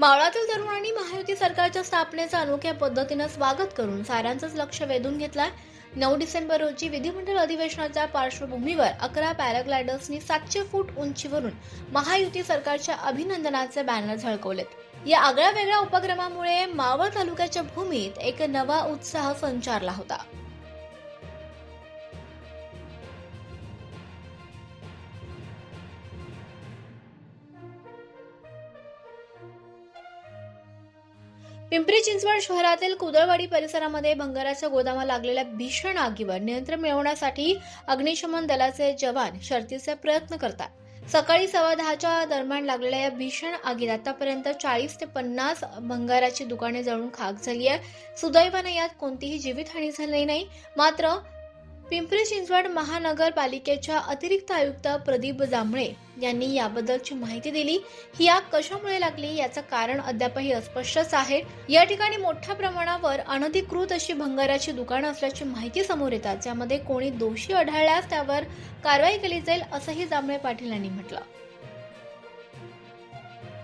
मावळातील तरुणांनी महायुती सरकारच्या स्थापनेचं अनोख्या पद्धतीनं स्वागत करून साऱ्यांचंच लक्ष वेधून घेतलंय. नऊ डिसेंबर रोजी विधिमंडळ अधिवेशनाच्या पार्श्वभूमीवर अकरा पॅराग्लायडर्सनी सातशे फूट उंचीवरून महायुती सरकारच्या अभिनंदनाचे बॅनर झळकवलेत. या आगळ्या वेगळ्या उपक्रमामुळे मावळ तालुक्याच्या भूमीत एक नवा उत्साह संचारला होता. पिंपरी चिंचवड शहरातील कुदळवाडी परिसरामध्ये भंगाराच्या गोदामा लागलेल्या भीषण आगीवर नियंत्रण मिळवण्यासाठी अग्निशमन दलाचे जवान शर्तीचे प्रयत्न करतात. सकाळी सव्वा दहाच्या दरम्यान लागलेल्या या भीषण आगीत आतापर्यंत चाळीस ते पन्नास भंगाराची दुकाने जळून खाक झाली आहे सुदैवाने यात कोणतीही जीवितहानी झाली नाही. मात्र पिंपरी चिंचवड महानगरपालिकेच्या अतिरिक्त आयुक्त प्रदीप जांभळे यांनी याबद्दलची माहिती दिली. ही आग कशामुळे लागली याचं कारण अद्यापही अस्पष्टच आहे. या ठिकाणी मोठ्या प्रमाणावर अनधिकृत अशी भंगाराची दुकानं असल्याची माहिती समोर येतात. ज्यामध्ये कोणी दोषी आढळल्यास त्यावर कारवाई केली जाईल असंही जांभळे पाटील यांनी म्हटलं.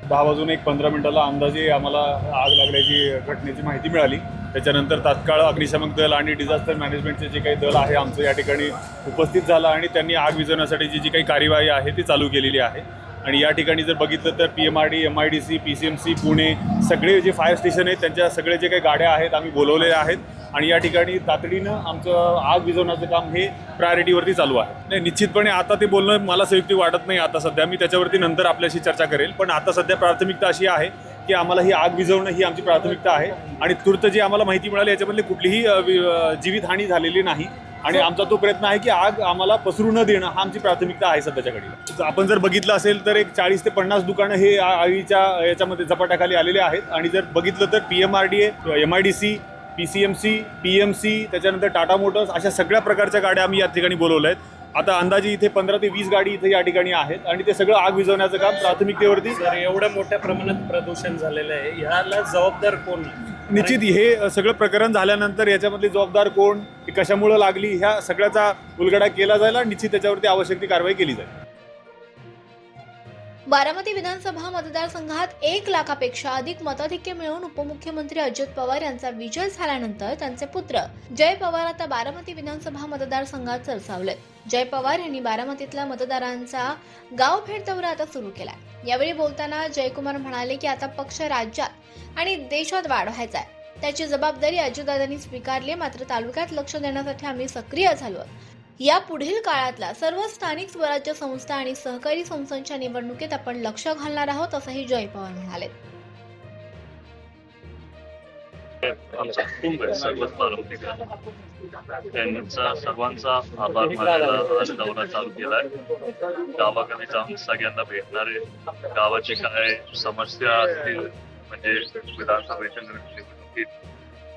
दहा वाजून एक पंधरा मिनिटाला अंदाजे आम्हाला आग लागल्याची घटनेची माहिती मिळाली. त्याच्यानंतर तात्काळ अग्निशमक दल आणि डिझास्टर मॅनेजमेंटचे जे काही दल आहे आमचं या ठिकाणी उपस्थित झालं आणि त्यांनी आग विझवण्यासाठीची जी काही कार्यवाही आहे ती चालू केलेली आहे. आणि या ठिकाणी जर बघितलं तर P M R D M I D C P C M C Pune सगळे जे फायर स्टेशन आहेत त्यांच्या सगळे जे काही गाड्या आहेत आम्ही बोलवलेल्या आहेत. आणि या ठिकाणी तातडीनं आमचं आग विझवण्याचं काम हे प्रायोरिटीवरती चालू आहे. नाही निश्चितपणे आता ते बोलणं मला संयुक्ती वाटत नाही आता सध्या. मी त्याच्यावरती नंतर आपल्याशी चर्चा करेल. पण आता सध्या प्राथमिकता अशी आहे की आम्हाला ही आग विझवणं ही आमची प्राथमिकता आहे. आणि तूर्त जी आम्हाला माहिती मिळाली याच्यामधली कुठलीही जीवितहानी झालेली नाही. आणि आमचा तो प्रयत्न आहे की आग आम्हाला पसरू न देणं हा आमची प्राथमिकता आहे सध्याच्या घडीला. आपण जर बघितलं असेल तर एक चाळीस ते पन्नास दुकानं हे आगीच्या याच्यामध्ये झपाट्याखाली आलेले आहेत. आणि जर बघितलं तर P M R D A M I D C P C M C P M C त्याच्यानंतर टाटा मोटर्स अशा सगळ्या प्रकारच्या गाड्या आम्ही या ठिकाणी बोलवल्या आहेत. आता अंदाजे इथे पंधरा ते वीस गाडी इथे या ठिकाणी आहेत आणि ते सगळं आग विझवण्याचं काम प्राथमिकतेवरती एवढ्या मोठ्या प्रमाणात प्रदूषण झालेलं आहे. ह्याला जबाबदार कोण? निश्चित हे सगळं प्रकरण झाल्यानंतर याच्यामधली जबाबदार कोण कशामुळं लागली ह्या सगळ्याचा उलगडा केला जाईल आणि निश्चित त्याच्यावरती आवश्यक ती कारवाई केली जाईल. बारामती विधानसभा मतदारसंघात एक लाखापेक्षा अधिक मताधिक्य मिळवून उपमुख्यमंत्री अजित पवार यांचा विजय झाल्यानंतर त्यांचे पुत्र जय पवार आता बारामती विधानसभा मतदारसंघात सरसावले जय पवार यांनी बारामतीतल्या मतदारांचा गाव भेट दौरा आता सुरू केला यावेळी बोलताना जयकुमार म्हणाले की आता पक्ष राज्यात आणि देशात वाढवायचा आहे. त्याची जबाबदारी अजितदादांनी स्वीकारली आहे, मात्र तालुक्यात लक्ष देण्यासाठी आम्ही सक्रिय झालो या पुढील काळातला सर्व स्थानिक स्वराज्य संस्था आणि सहकारी संस्थांच्या निवडणुकीत आपण लक्ष घालणार आहोत असंही जय पवार म्हणाले. आमचा कुटुंब आहे सर्वच पारंपरिक त्यांचा सर्वांचा आभार मानायला आज दौरा चालू केलाय. गावाकडे जाऊन सगळ्यांना भेटणार आहे. गावाचे काय समस्या असतील म्हणजे विधानसभेच्या निवडणुकीत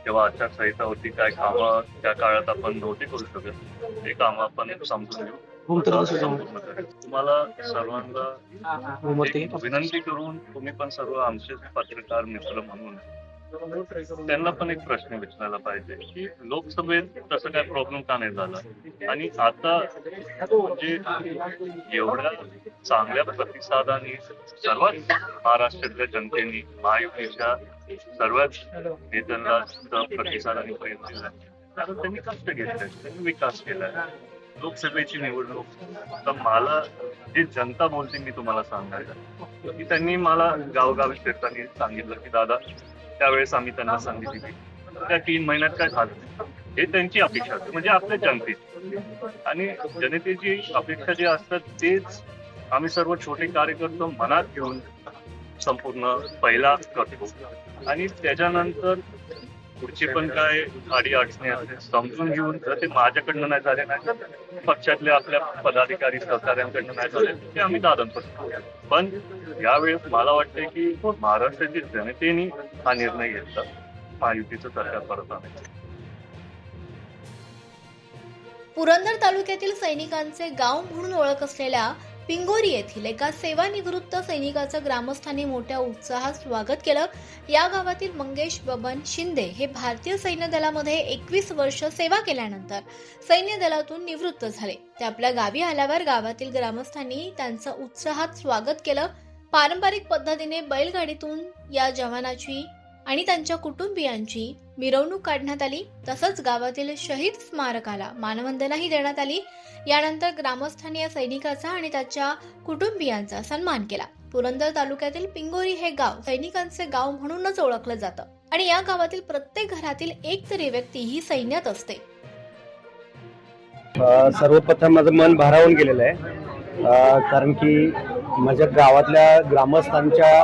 जेव्हा आचारसंहिता होती काय कामं त्या काळात आपण नव्हती करू शकत. ते कामं आपण समजून घेऊ. तुम्हाला सर्वांना विनंती करून तुम्ही पण सर्व आमचे पत्रकार मित्र म्हणून त्यांना पण एक प्रश्न विचारायला पाहिजे की लोकसभेत तसं काय प्रॉब्लेम का नाही झाला? आणि आता म्हणजे एवढ्या चांगल्या प्रतिसादाने सर्वात महाराष्ट्रातल्या जनतेने महायुतीच्या सर्वच नेत्यांना प्रतिसादाने प्रयत्न केला. कारण त्यांनी कष्ट घेतले. त्यांनी विकास केलाय लोकसभेची निवडणूक. तर मला जी जनता बोलते मी तुम्हाला सांगायला की त्यांनी मला गावगावी फिरताना सांगितलं की दादा त्यावेळेस आम्ही त्यांना संधी दिली त्या तीन महिन्यात काय झालं? हे त्यांची अपेक्षा असते म्हणजे आपल्या जनतेची. आणि जनतेची अपेक्षा जी असतात तेच आम्ही सर्व छोटे कार्यकर्ते मनात घेऊन संपूर्ण पहिला करतो. आणि त्याच्यानंतर पुढची पण काय अडी अडचणी असते समजून घेऊन जर ते माझ्याकडनं नाही झाले नाही तर पक्षातल्या आपल्या पदाधिकारी सहकाऱ्यांकडनं नाही झाले ते आम्ही दादांपासून पण यावेळेस मला वाटतंय की महाराष्ट्रातील जनतेने हा निर्णय घेतला. महायुतीचं सरकार परत आणायचं. पुरंदर तालुक्यातील सैनिकांचे गाव म्हणून ओळख असलेल्या पिंगोरी येथील एका सेवानिवृत्त सैनिकाचं ग्रामस्थांनी मोठ्या उत्साहात स्वागत केलं. या गावातील मंगेश बबन शिंदे हे भारतीय सैन्य दलामध्ये एकवीस वर्ष सेवा केल्यानंतर सैन्य दलातून निवृत्त झाले. ते आपल्या गावी आल्यावर गावातील ग्रामस्थांनी त्यांचं उत्साहात स्वागत केलं. पारंपरिक पद्धतीने बैलगाडीतून या जवानाची आणि त्यांच्या कुटुंबियांची मिरवणूक काढण्यात आली. तसंच गावातील शहीद स्मारकाला मानवंदनाही देण्यात आली. यानंतर ग्रामस्थांनी या सैनिकाचा आणि त्याच्या कुटुंबियांचा सन्मान केला. पुरंदर तालुक्यातील पिंगोरी हे गाव सैनिकांचे गाव म्हणूनच ओळखलं जातं. आणि या गावातील प्रत्येक घरातील एक तरी व्यक्ती ही सैन्यात असते. सर्वप्रथम माझं मन भारावून गेलेलं आहे. कारण की माझ्या गावातल्या ग्रामस्थांच्या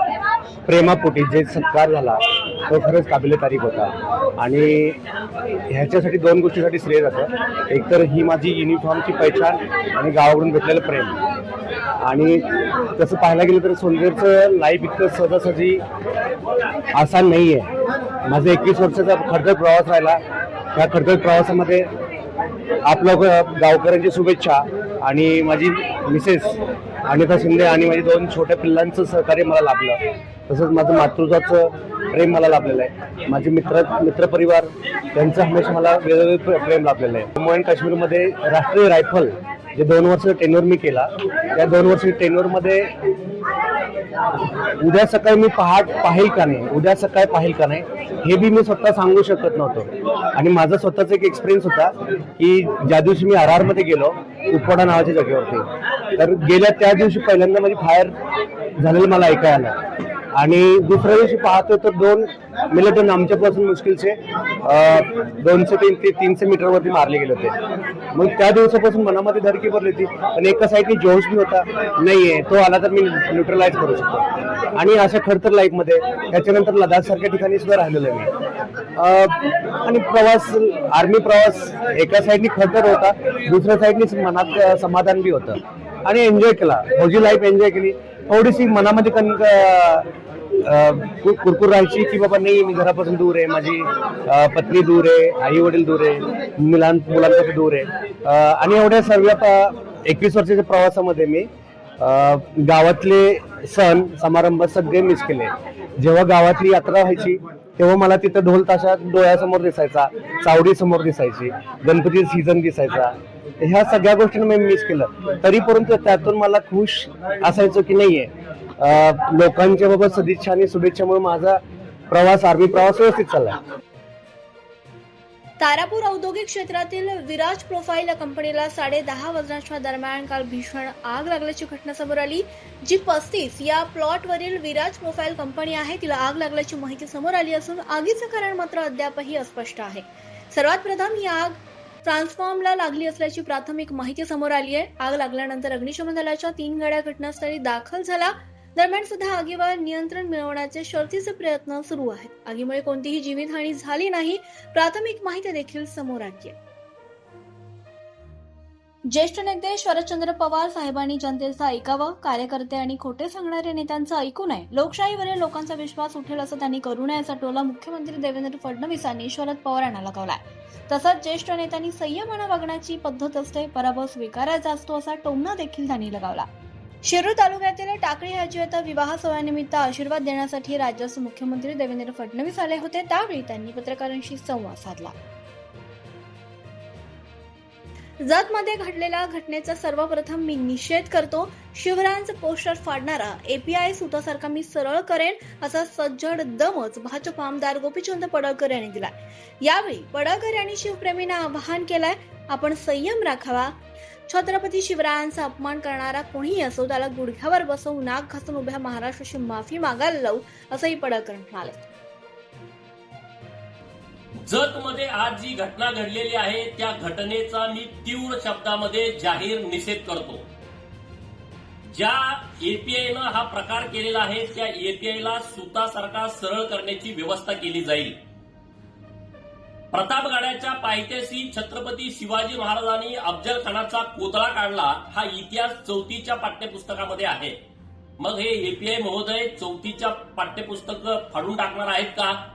प्रेमापोटी जे सत्कार झाला तो खरंच काबिले तारीख होता. आणि ह्याच्यासाठी दोन गोष्टीसाठी श्रेय जातं. एकतर ही माझी युनिफॉर्मची पैचान आणि गावाकडून भेटलेलं प्रेम. आणि तसं पाहायला गेलं तर सोल्जरचं लाईफ इतकं सहजासहजी आसान नाही आहे माझा एकवीस वर्षाचा खडतर प्रवास राहिला. त्या खडतर प्रवासामध्ये आपलं गावकऱ्यांची शुभेच्छा आणि माझी मिसेस अनिता शिंदे आणि माझी दोन छोट्या पिल्लांचं सहकार्य मला लाभलं. तसंच माझं मातृत्वाचं प्रेम मला लाभलेलं आहे. माझे मित्र मित्रपरिवार त्यांचं हमेशा मला वेगवेगळे प्रेम लाभलेलं आहे. जम्मू अँड काश्मीरमध्ये राष्ट्रीय रायफल जे दोन वर्ष टेन्युअर मी केला त्या दोन वर्ष टेन्युअरमध्ये उद्या सकाळी मी पहाट पाहिल का नाही उद्या सकाळी पाहिल का नाही हे बी मी स्वतः सांगू शकत नव्हतो. आणि माझा स्वतःचा एक एक्सपिरियन्स होता की ज्या दिवशी मी आर गेलो उपवाडा नावाच्या जागेवरती. तर गेल्या त्या दिवशी पहिल्यांदा माझी फायर झालेलं मला ऐकायला आलं. आणि दुसऱ्या दिवशी पाहतो तर दोन मिलिटन आमच्यापासून मुश्किलचे दोनशे तीन ते तीनशे मीटरवरती मारले गेले होते. मग त्या दिवसापासून मनामध्ये धडकी भरली होती पण एका साईडने जोश बी होता. आहे तो आला तर मी न्यूट्रलाइज करू शकतो. आणि अशा खडतर लाईफमध्ये त्याच्यानंतर लडाखसारख्या ठिकाणी सुद्धा राहिलेलो आहे मी. आणि प्रवास आर्मी प्रवास एका साईडनी खडतर होता दुसऱ्या साईडनी मनात समाधान बी होतं. आणि एन्जॉय केला. फौजी लाईफ एन्जॉय केली. थोडीशी मनामध्ये कन कुरकुर राहायची की बाबा नाही मी घरापासून दूर आहे माझी पत्नी दूर आहे आई वडील दूर आहे मुलां मुलांपासून दूर आहे. आणि एवढ्या सर्व एकवीस वर्षाच्या प्रवासामध्ये मी गावातले सण समारंभ सगळे मिस केले. जेव्हा गावातली यात्रा व्हायची तेव्हा मला तिथं ढोल ताशा डोळ्यासमोर दिसायचा चावडी समोर दिसायची गणपती सीझन दिसायचा. ह्या सगळ्या गोष्टींना मी मिस केलं. तरी परंतु त्यातून मला खुश असायचो की नाहीये. लोकांच्या बाबत सदिच्छा आणि शुभेच्छामुळे माझा प्रवास आर्मी प्रवास व्यवस्थित चालला. तारापूर औद्योगिक क्षेत्रातील विराज प्रोफाईल या कंपनीला साडे दहा वाजण्याच्या दरम्यान काल भीषण आग लागल्याची घटना समोर आली जी पस्तीस या प्लॉटवरील विराज प्रोफाईल कंपनी आहे तिला आग लागल्याची माहिती समोर आली असून आगीचं कारण मात्र अद्यापही अस्पष्ट आहे. सर्वात प्रथम ही आग ट्रान्सफॉर्मला लागली असल्याची प्राथमिक माहिती समोर आली आहे. आग लागल्यानंतर अग्निशमन दलाच्या तीन गाड्या घटनास्थळी दाखल झाला. दरम्यान सुद्धा आगीवर नियंत्रण मिळवण्याचे शर्थीचे प्रयत्न सुरू आहेत. आगीमुळे कोणतीही जीवितहानी झाली नाही प्राथमिक माहिती देखील समोर आली आहे. ज्येष्ठ नेते शरदचंद्र पवार साहेबांनी जनतेचा ऐकावं कार्यकर्ते आणि खोटे सांगणाऱ्या नेत्यांचं ऐकू नये. लोकशाहीवरील लोकांचा विश्वास उठेल असं त्यांनी करू नये असा टोला मुख्यमंत्री देवेंद्र फडणवीसांनी शरद पवार यांना लगावलाय. तसंच ज्येष्ठ नेत्यांनी संयमानं वागण्याची पद्धत असते पराभव स्वीकारायचा असतो असा टोमणा देखील त्यांनी लगावला. शिरूर तालुक्यातील टाकळी हाजी आता विवाह सोहळ्यानिमित्त आशीर्वाद देण्यासाठी राज्याचे मुख्यमंत्री देवेंद्र फडणवीस आले होते. त्यावेळी त्यांनी पत्रकारांशी संवाद साधला. जतमध्ये घडलेल्या घटनेचा सर्वप्रथम मी निषेध करतो. शिवरायांचं पोस्टर फाडणारा एपीआय सुतासारखा मी सरळ करेन असा सज्जड दमच भाजप आमदार गोपीचंद पडळकर यांनी दिलाय. यावेळी पडळकर यांनी शिवप्रेमींना आवाहन केलंय आपण संयम राखावा. छत्रपती शिवरायांचा अपमान करणारा कोणीही असो त्याला गुडघ्यावर बसवून नाक घासून उभ्या महाराष्ट्राची माफी मागायला लावू असंही पडळकर म्हणाले. जत मध्ये आज जी घटना घडलेली आहे त्या घटनेचा मी तीव्र शब्दामध्ये जाहीर निषेध करतो. ज्या एपीआयनं हा प्रकार केलेला आहे त्या एपीआयला सुतासारखा सरळ करण्याची व्यवस्था केली जाईल. प्रतापगडाच्या पायथ्याशी छत्रपती शिवाजी महाराजांनी अफजल खानाचा कोतळा काढला. हा इतिहास चौथीच्या पाठ्यपुस्तकामध्ये आहे. मग हे एपीआय महोदय चौथीच्या पाठ्यपुस्तक फाडून टाकणार आहेत का?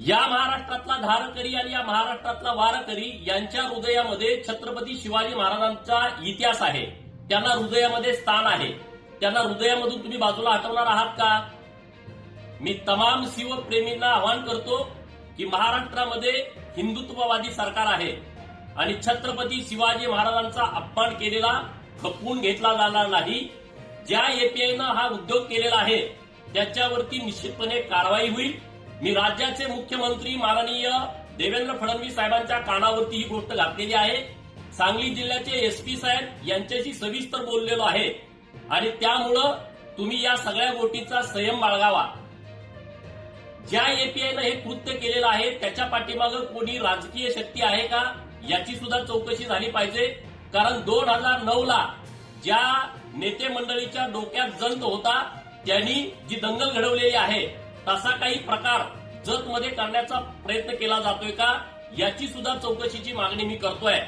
या महाराष्ट्रातला धारकरी आणि या महाराष्ट्रातला वारकरी यांच्या हृदयामध्ये छत्रपती शिवाजी महाराजांचा इतिहास आहे. त्यांना हृदयामध्ये स्थान आहे. त्यांना हृदयामधून तुम्ही बाजूला हटवणार आहात का? मी तमाम शिवप्रेमींना आवाहन करतो की महाराष्ट्रामध्ये हिंदुत्ववादी सरकार आहे आणि छत्रपती शिवाजी महाराजांचा अपमान केलेला खपवून घेतला जाणार नाही. ज्या एपीआयनं हा उद्योग केलेला आहे त्याच्यावरती निश्चितपणे कारवाई होईल. मी राज्याचे मुख्यमंत्री माननीय देवेंद्र फडणवीस साहेबांच्या कानावरती ही गोष्ट घातलेली आहे. सांगली जिल्ह्याचे एसपी साहेब यांच्याशी सविस्तर बोललेलो आहे. आणि त्यामुळं तुम्ही या सगळ्या गोष्टीचा संयम बाळगावा. ज्या एपीआयनं हे कृत्य केलेलं आहे त्याच्या पाठीमागं कोणी राजकीय शक्ती आहे का? याची सुद्धा चौकशी झाली पाहिजे. कारण दोन हजार नऊ ला ज्या नेते मंडळीच्या डोक्यात जंत होता त्यांनी जी दंगल घडवलेली आहे तसा काही प्रकार जत मध्ये करण्याचा प्रयत्न केला जातोय का? याची सुद्धा चौकशीची मागणी मी करतोय.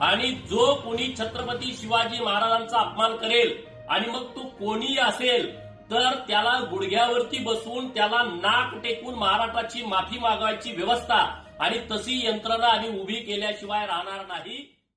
आणि जो कोणी छत्रपती शिवाजी महाराजांचा अपमान करेल आणि मग तो कोणी असेल तर त्याला गुडघ्यावरती बसवून त्याला नाक टेकून महाराष्ट्राची माफी मागवायची व्यवस्था आणि तशी यंत्रणा आम्ही उभी केल्याशिवाय राहणार नाही.